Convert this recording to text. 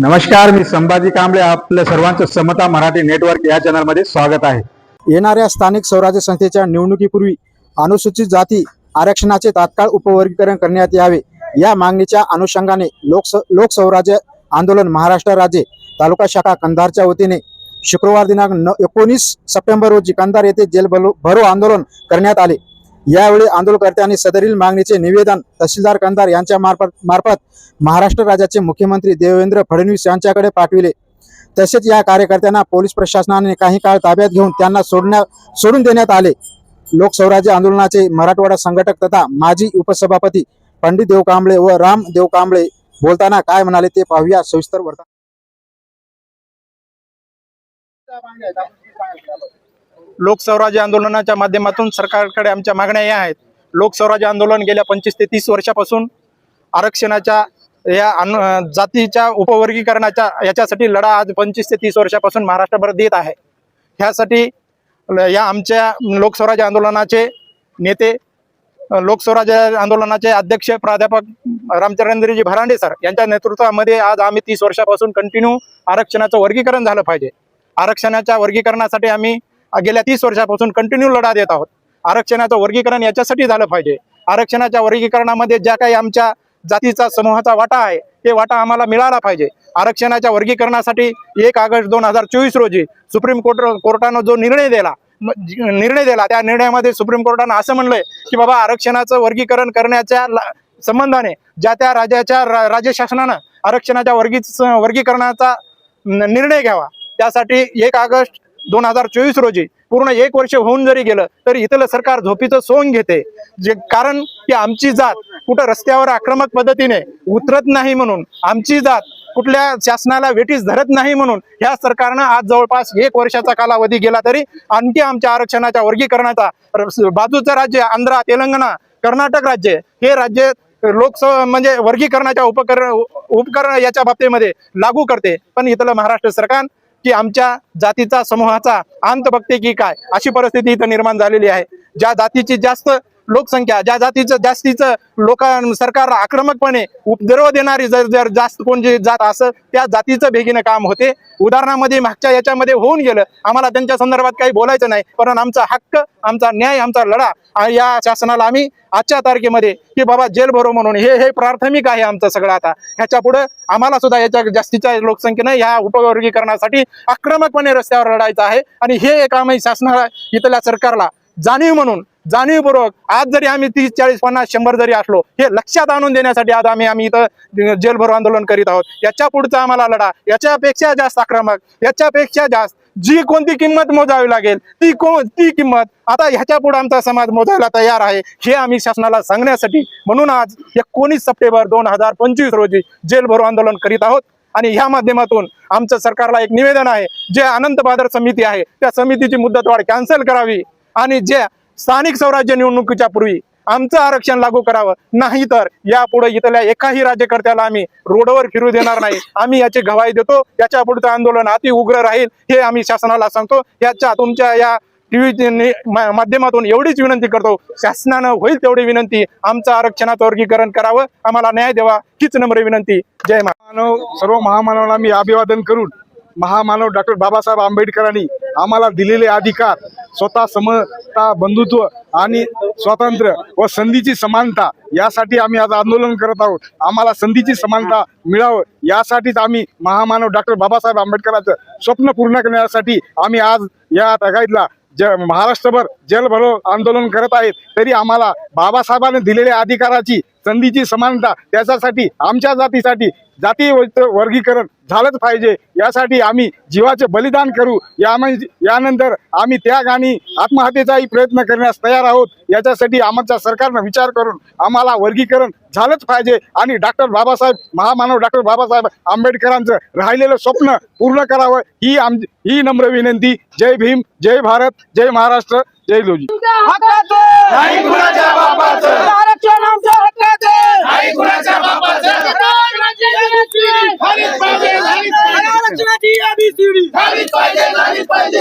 नमस्कार मी संभाजी कांबळे आपल्या सर्वांचं समता मराठी नेटवर्क या चॅनलमध्ये स्वागत आहे. येणाऱ्या स्थानिक स्वराज्य संस्थेच्या निवडणुकीपूर्वी अनुसूचित जाती आरक्षणाचे तात्काळ उपवर्गीकरण करण्यात यावे या मागणीच्या अनुषंगाने लोकस लोकस्वराज्य आंदोलन महाराष्ट्र राज्य तालुका शाखा कंधारच्या वतीने शुक्रवार दिनांक न एकोणीस सप्टेंबर रोजी कंधार येथे जेल भरो आंदोलन करण्यात आले. यावेळी आंदोलनकर्त्यांनी सदरील मागणीचे निवेदन तहसीलदार कंदार यांच्या मार्फत मार्फत महाराष्ट्र राज्याचे मुख्यमंत्री देवेंद्र फडणवीस यांच्याकडे पाठविले. तसेच या कार्यकर्त्यांना पोलीस प्रशासनाने काही काळ ताब्यात घेऊन त्यांना सोडण्या सोडून देण्यात आले. लोकस्वराज्य आंदोलनाचे मराठवाडा संघटक तथा माजी उपसभापती पंडित देव कांबळे व राम देव कांबळे बोलताना काय म्हणाले ते पाहूया सविस्तर वर्ता लोकस्वराज्य आंदोलनाच्या माध्यमातून सरकारकडे आमच्या मागण्या या आहेत. लोकस्वराज्य आंदोलन गेल्या पंचवीस ते तीस वर्षापासून आरक्षणाच्या या अनु जातीच्या उपवर्गीकरणाच्या याच्यासाठी लढा आज पंचवीस ते तीस वर्षापासून महाराष्ट्रभर देत आहे. ह्यासाठी ल- या आमच्या लोकस्वराज्य आंदोलनाचे नेते लोकस्वराज्य आंदोलनाचे अध्यक्ष प्राध्यापक रामचंद्रजी भरांडे सर यांच्या नेतृत्वामध्ये आज आम्ही तीस वर्षापासून कंटिन्यू आरक्षणाचं वर्गीकरण झालं पाहिजे. आरक्षणाच्या वर्गीकरणासाठी आम्ही गेल्या तीस वर्षापासून कंटिन्यू लढा देत आहोत. आरक्षणाचं वर्गीकरण याच्यासाठी झालं पाहिजे. आरक्षणाच्या वर्गीकरणामध्ये ज्या काही आमच्या जातीचा समूहाचा वाटा आहे ते वाटा आम्हाला मिळाला पाहिजे. आरक्षणाच्या वर्गीकरणासाठी एक ऑगस्ट दोन हजार चोवीस रोजी सुप्रीम कोर्ट कोर्टानं जो निर्णय दिला निर्णय दिला त्या निर्णयामध्ये सुप्रीम कोर्टानं असं म्हणलंय की बाबा आरक्षणाचं वर्गीकरण करण्याच्या संबंधाने ज्या त्या राज्याच्या रा- राज्य शासनानं आरक्षणाच्या वर्गी वर्गीकरणाचा निर्णय घ्यावा. त्यासाठी एक ऑगस्ट दोन हजार चोवीस रोजी पूर्ण एक वर्ष होऊन जरी गेलं तरी इथलं सरकार झोपीचं सोंग घेते. जे कारण की आमची जात कुठं रस्त्यावर आक्रमक पद्धतीने उतरत नाही म्हणून आमची जात कुठल्या शासनाला वेटीस धरत नाही म्हणून ह्या सरकारनं आज जवळपास एक वर्षाचा कालावधी गेला तरी आणखी आमच्या आरक्षणाच्या वर्गीकरणाचा बाजूचं राज्य आंध्रा तेलंगणा कर्नाटक राज्य हे राज्य लोकसभा म्हणजे वर्गीकरणाच्या उपकरण उपकरण याच्या बाबतीमध्ये लागू करते. पण इथलं महाराष्ट्र सरकार की आमच्या जातीचा समूहाचा अंत बघते की काय? अशी परिस्थिती इथं निर्माण झालेली आहे. ज्या जातीची जास्त लोकसंख्या ज्या जातीचं जास्तीचं लोक सरकार आक्रमकपणे उपद्रव देणारी जर जर जास्त कोणची जात असं त्या जातीचं बेगीनं काम होते. उदाहरणामध्ये मागच्या याच्यामध्ये होऊन गेलं. आम्हाला त्यांच्या संदर्भात काही बोलायचं नाही. पण आमचा हक्क आमचा न्याय आमचा लढा या शासनाला आम्ही आजच्या तारखेमध्ये की बाबा जेल भरो म्हणून हे हे प्राथमिक आहे आमचं सगळं आता. ह्याच्या पुढे आम्हाला सुद्धा याच्या जास्तीच्या लोकसंख्येनं ह्या उपवर्गीकरणासाठी आक्रमकपणे रस्त्यावर लढायचं आहे. आणि हे एक आम्ही शासनाला इथल्या सरकारला जाणीव म्हणून जाणीवपूर्वक आज जरी आम्ही तीस चाळीस पन्नास शंभर जरी असलो हे लक्षात आणून देण्यासाठी आज आम्ही आम्ही इथं जेलभरो आंदोलन करीत आहोत. याच्या पुढचा आम्हाला लढा याच्यापेक्षा जास्त आक्रमक याच्यापेक्षा जास्त जी कोणती किंमत मोजावी लागेल ती को ती किंमत आता ह्याच्या पुढे आमचा समाज मोजायला तयार आहे हे आम्ही शासनाला सांगण्यासाठी म्हणून आज एकोणीस सप्टेंबर दोन हजार पंचवीस रोजी जेलभरो आंदोलन करीत आहोत. आणि ह्या माध्यमातून आमचं सरकारला एक निवेदन आहे जे अनंत बाजार समिती आहे त्या समितीची मुदतवाढ कॅन्सल करावी. आणि जे स्थानिक स्वराज्य निवडणुकीच्या पूर्वी आमचं आरक्षण लागू करावं. नाही तर यापुढे इथल्या एकाही राज्यकर्त्याला आम्ही रोडवर फिरू देणार नाही. आम्ही याची गवाही देतो. याच्या पुढचं आंदोलन अति उग्र राहील हे आम्ही शासनाला सांगतो. याच्या तुमच्या या टीव्ही माध्यमातून एवढीच विनंती करतो. शासनानं होईल तेवढी विनंती. आमचं आरक्षणाचं वर्गीकरण करावं. आम्हाला न्याय द्यावा. हीच नम्र विनंती. जय महामानव सर्व महामानवाला मी अभिवादन करून महामानव डॉक्टर बाबासाहेब आंबेडकरांनी आम्हाला दिलेले अधिकार स्वतः समता बंधुत्व आणि स्वातंत्र्य व संधीची समानता यासाठी आम्ही आज आंदोलन करत आहोत. आम्हाला संधीची समानता मिळावं यासाठीच आम्ही महामानव डॉक्टर बाबासाहेब आंबेडकरांचं स्वप्न पूर्ण करण्यासाठी आम्ही आज या तगाईतला ज महाराष्ट्रभर जलभरो आंदोलन करत आहेत. तरी आम्हाला बाबासाहेबांनी दिलेल्या अधिकाराची संधीची समानता त्याच्यासाठी आमच्या जातीसाठी जाती वर्गीकरण झालंच पाहिजे. यासाठी आम्ही जीवाचे बलिदान करू. या यानंतर आम्ही त्याग आणि आत्महत्येचाही प्रयत्न करण्यास तयार आहोत. याच्यासाठी आमच्या सरकारनं विचार करून आम्हाला वर्गीकरण झालंच पाहिजे. आणि डॉक्टर बाबासाहेब महामानव डॉक्टर बाबासाहेब आंबेडकरांचं राहिलेलं स्वप्न पूर्ण करावं ही आम ही नम्र विनंती. जय भीम जय भारत जय महाराष्ट्र जय लोजी बापाचं. झालीच पाहिजे झालीच पाहिजे. आरक्षणाची यादी शिवडी पाहिजे झालीच पाहिजे.